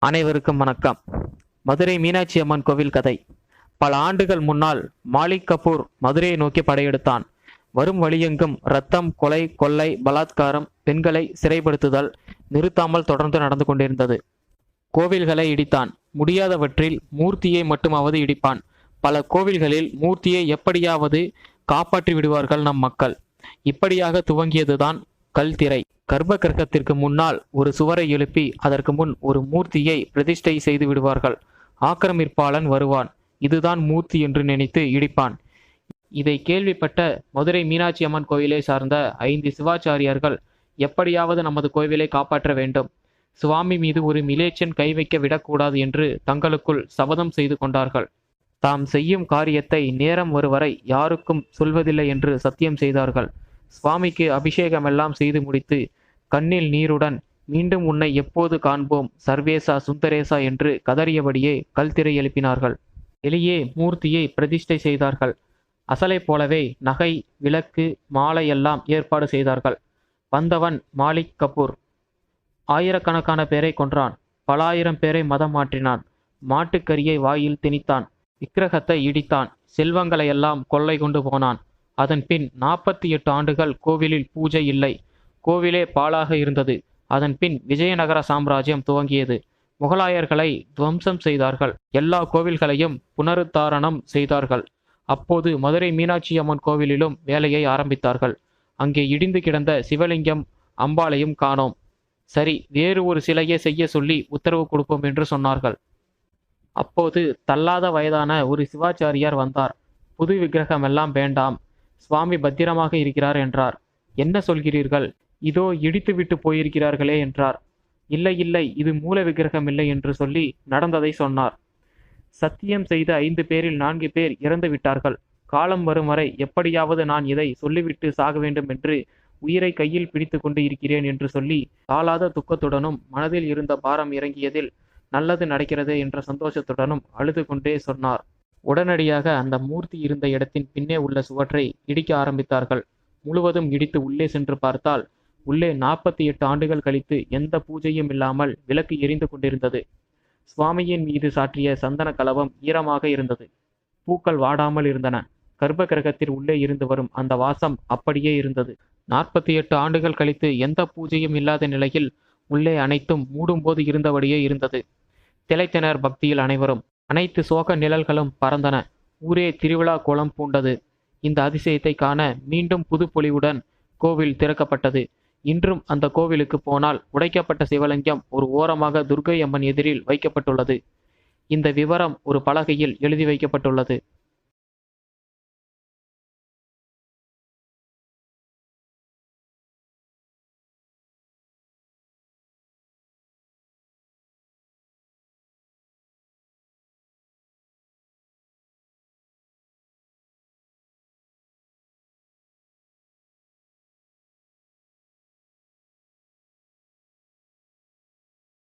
அனைவருக்கும் வணக்கம். மதுரை மீனாட்சி அம்மன் கோவில் கதை. பல ஆண்டுகள் முன்னால் மாலிக் கபூர் மதுரையை நோக்கி படையெடுத்தான். வரும் வழியெங்கும் ரத்தம் கொலை கொள்ளை பலாத்காரம் பெண்களை சிறைப்படுத்துதல் நிறுத்தாமல் தொடர்ந்து நடந்து கொண்டிருந்தது. கோவில்களை இடித்தான். முடியாதவற்றில் மூர்த்தியை மட்டுமாவது இடிப்பான். பல கோவில்களில் மூர்த்தியை எப்படியாவது காப்பாற்றி விடுவார்கள் நம் மக்கள். இப்படியாக துவங்கியதுதான் கல்திரை கர்ப்ப கிரகத்திற்கு முன்னால் ஒரு சுவரை எழுப்பி அதற்கு முன் ஒரு மூர்த்தியை பிரதிஷ்டை செய்து விடுவார்கள். ஆக்கிரமிப்பாளன் வருவான். இதுதான் மூர்த்தி என்று நினைத்து இடிப்பான். இதை கேள்விப்பட்ட மதுரை மீனாட்சி அம்மன் கோயிலை சார்ந்த ஐந்து சிவாச்சாரியார்கள் எப்படியாவது நமது கோவிலை காப்பாற்ற வேண்டும். சுவாமி மீது ஒரு மிலேச்சன் கை வைக்க விடக்கூடாது என்று தங்களுக்குள் சபதம் செய்து கொண்டார்கள். தாம் செய்யும் காரியத்தை நேரம் ஒருவரை யாருக்கும் சொல்வதில்லை என்று சத்தியம் செய்தார்கள். சுவாமிக்கு அபிஷேகமெல்லாம் செய்து முடித்து கண்ணில் நீருடன் மீண்டும் உன்னை எப்போது காண்போம்? சர்வேசா சுந்தரேசா என்று கதறியபடியே கல்திரை எழுப்பினார்கள். வெளியே மூர்த்தியை பிரதிஷ்டை செய்தார்கள். அசலை போலவே நகை விளக்கு மாலை எல்லாம் ஏற்பாடு செய்தார்கள். வந்தவன் மாலிக் கபூர். ஆயிரக்கணக்கான பேரை கொன்றான். பல ஆயிரம் பேரை மதம் மாற்றினான். மாட்டுக்கரியை வாயில் திணித்தான். விக்கிரகத்தை இடித்தான். செல்வங்களை எல்லாம் கொள்ளை கொண்டு போனான். அதன் பின் நாற்பத்தி எட்டு ஆண்டுகள் கோவிலில் பூஜை இல்லை. கோவிலே பாழாக இருந்தது. அதன் பின் விஜயநகர சாம்ராஜ்யம் துவங்கியது. முகலாயர்களை துவம்சம் செய்தார்கள். எல்லா கோவில்களையும் புனருத்தாரணம் செய்தார்கள். அப்போது மதுரை மீனாட்சி அம்மன் கோவிலிலும் வேலையை ஆரம்பித்தார்கள். அங்கே இடிந்து கிடந்த சிவலிங்கம் அம்பாளையும் காணோம். சரி வேறு ஒரு சிலையை செய்ய சொல்லி உத்தரவு கொடுப்போம் என்று சொன்னார்கள். அப்போது தள்ளாத வயதான ஒரு சிவாச்சாரியார் வந்தார். புது விக்கிரகம் எல்லாம் வேண்டாம். சுவாமி பத்திரமாக இருக்கிறார் என்றார். என்ன சொல்கிறீர்கள்? இதோ இடித்துவிட்டு போயிருக்கிறார்களே என்றார். இல்லை இல்லை இது மூல விக்கிரகம் இல்லை என்று சொல்லி நடந்ததை சொன்னார். சத்தியம் செய்த ஐந்து பேரில் நான்கு பேர் இறந்து விட்டார்கள். காலம் வரும் வரை எப்படியாவது நான் இதை சொல்லிவிட்டு சாக வேண்டும் என்று உயிரை கையில் பிடித்து கொண்டு இருக்கிறேன் என்று சொல்லி தாளாத துக்கத்துடனும் மனதில் இருந்த பாரம் இறங்கியதில் நல்லது நடக்கிறது என்ற சந்தோஷத்துடனும் அழுது கொண்டே சொன்னார். உடனடியாக அந்த மூர்த்தி இருந்த இடத்தின் பின்னே உள்ள சுவற்றை இடிக்க ஆரம்பித்தார்கள். முழுவதும் இடித்து உள்ளே சென்று பார்த்தால் உள்ளே நாற்பத்தி எட்டு ஆண்டுகள் கழித்து எந்த பூஜையும் இல்லாமல் விளக்கு எரிந்து கொண்டிருந்தது. சுவாமியின் மீது சாற்றிய சந்தன கலவம் ஈரமாக இருந்தது. பூக்கள் வாடாமல் இருந்தன. கர்ப்ப கிரகத்தில் உள்ளே இருந்து வரும் அந்த வாசம் அப்படியே இருந்தது. நாற்பத்தி எட்டு ஆண்டுகள் கழித்து எந்த பூஜையும் இல்லாத நிலையில் உள்ளே அனைத்தும் மூடும்போது இருந்தபடியே இருந்தது. திளைத்தனர் பக்தியில் அனைவரும். அனைத்து சோக நிழல்களும் பறந்தன. ஊரே திருவிழா கோலம் பூண்டது. இந்த அதிசயத்தை காண மீண்டும் புதுப்பொலிவுடன் கோவில் திறக்கப்பட்டது. இன்றும் அந்த கோவிலுக்கு போனால் உடைக்கப்பட்ட சிவலிங்கம் ஒரு ஓரமாக துர்க்கை அம்மன் எதிரில் வைக்கப்பட்டுள்ளது. இந்த விவரம் ஒரு பலகையில் எழுதி வைக்கப்பட்டுள்ளது.